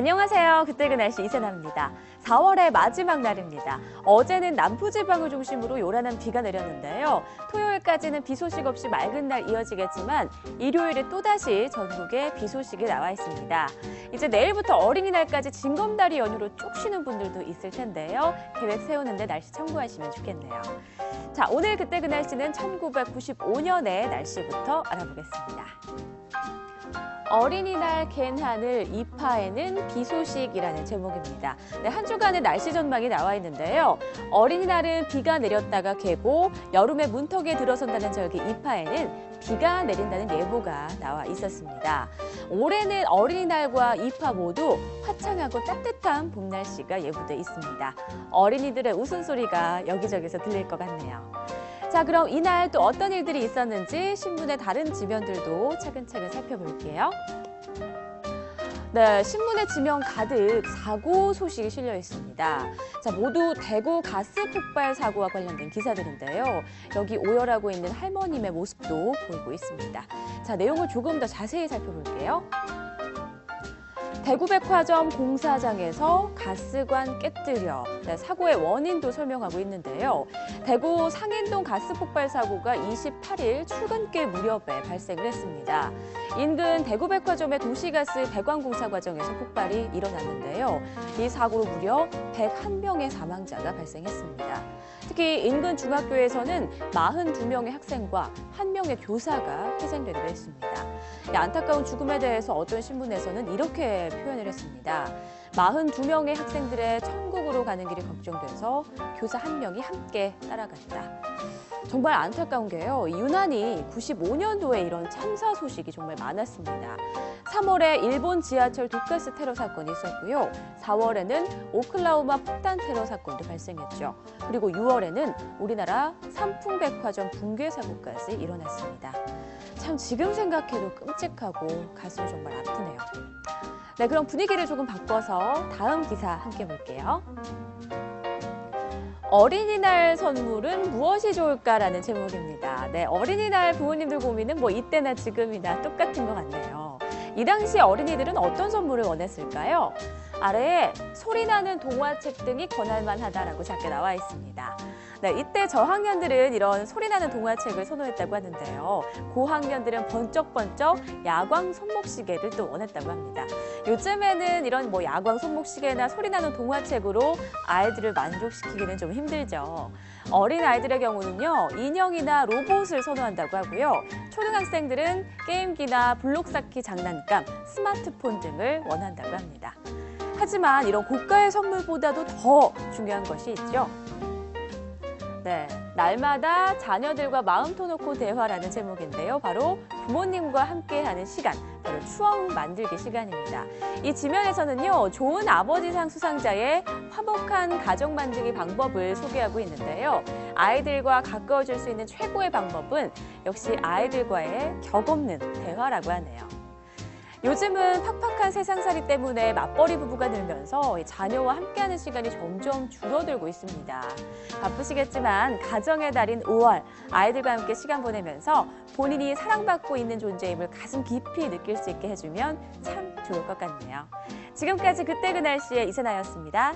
안녕하세요. 그때 그 날씨 이세나입니다. 4월의 마지막 날입니다. 어제는 남부지방을 중심으로 요란한 비가 내렸는데요. 토요일까지는 비 소식 없이 맑은 날 이어지겠지만 일요일에 또다시 전국에 비 소식이 나와 있습니다. 이제 내일부터 어린이날까지 징검다리 연휴로 쭉 쉬는 분들도 있을 텐데요. 계획 세우는데 날씨 참고하시면 좋겠네요. 자, 오늘 그때 그 날씨는 1995년의 날씨부터 알아보겠습니다. 어린이날 갠 하늘 이파에는 비 소식이라는 제목입니다. 네, 한 주간의 날씨 전망이 나와 있는데요. 어린이날은 비가 내렸다가 개고 여름에 문턱에 들어선다는 절기 이파에는 비가 내린다는 예보가 나와 있었습니다. 올해는 어린이날과 이파 모두 화창하고 따뜻한 봄 날씨가 예보돼 있습니다. 어린이들의 웃음소리가 여기저기서 들릴 것 같네요. 자, 그럼 이날 또 어떤 일들이 있었는지 신문의 다른 지면들도 차근차근 살펴볼게요. 네, 신문의 지면 가득 사고 소식이 실려 있습니다. 자, 모두 대구 가스 폭발 사고와 관련된 기사들인데요. 여기 오열하고 있는 할머님의 모습도 보이고 있습니다. 자, 내용을 조금 더 자세히 살펴볼게요. 대구백화점 공사장에서 가스관 깨뜨려 네, 사고의 원인도 설명하고 있는데요. 대구 상인동 가스 폭발 사고가 28일 출근길 무렵에 발생을 했습니다. 인근 대구백화점의 도시가스 배관 공사 과정에서 폭발이 일어났는데요. 이 사고로 무려 101명의 사망자가 발생했습니다. 특히 인근 중학교에서는 42명의 학생과 1명의 교사가 희생되기도 했습니다. 이 안타까운 죽음에 대해서 어떤 신문에서는 이렇게 표현을 했습니다. 42명의 학생들의 천국으로 가는 길이 걱정돼서 교사 한 명이 함께 따라갔다. 정말 안타까운 게요. 유난히 95년도에 이런 참사 소식이 정말 많았습니다. 3월에 일본 지하철 독가스 테러 사건이 있었고요. 4월에는 오클라호마 폭탄 테러 사건도 발생했죠. 그리고 6월에는 우리나라 삼풍백화점 붕괴 사고까지 일어났습니다. 참 지금 생각해도 끔찍하고 가슴이 정말 아프네요. 네, 그럼 분위기를 조금 바꿔서 다음 기사 함께 볼게요. 어린이날 선물은 무엇이 좋을까라는 제목입니다. 네, 어린이날 부모님들 고민은 뭐 이때나 지금이나 똑같은 것 같네요. 이 당시 어린이들은 어떤 선물을 원했을까요? 아래에 소리 나는 동화책 등이 권할만하다라고 작게 나와 있습니다. 네, 이때 저학년들은 이런 소리 나는 동화책을 선호했다고 하는데요. 고학년들은 번쩍번쩍 야광 손목시계를 또 원했다고 합니다. 요즘에는 이런 뭐 야광 손목시계나 소리 나는 동화책으로 아이들을 만족시키기는 좀 힘들죠. 어린 아이들의 경우는요, 인형이나 로봇을 선호한다고 하고요. 초등학생들은 게임기나 블록 쌓기 장난감, 스마트폰 등을 원한다고 합니다. 하지만 이런 고가의 선물보다도 더 중요한 것이 있죠. 네, 날마다 자녀들과 마음 터놓고 대화라는 제목인데요. 바로 부모님과 함께하는 시간, 바로 추억 만들기 시간입니다. 이 지면에서는요, 좋은 아버지상 수상자의 화목한 가정 만들기 방법을 소개하고 있는데요. 아이들과 가까워질 수 있는 최고의 방법은 역시 아이들과의 격 없는 대화라고 하네요. 요즘은 팍팍한 세상살이 때문에 맞벌이 부부가 늘면서 자녀와 함께하는 시간이 점점 줄어들고 있습니다. 바쁘시겠지만 가정의 달인 5월 아이들과 함께 시간 보내면서 본인이 사랑받고 있는 존재임을 가슴 깊이 느낄 수 있게 해주면 참 좋을 것 같네요. 지금까지 그때 그 날씨의 이세나였습니다.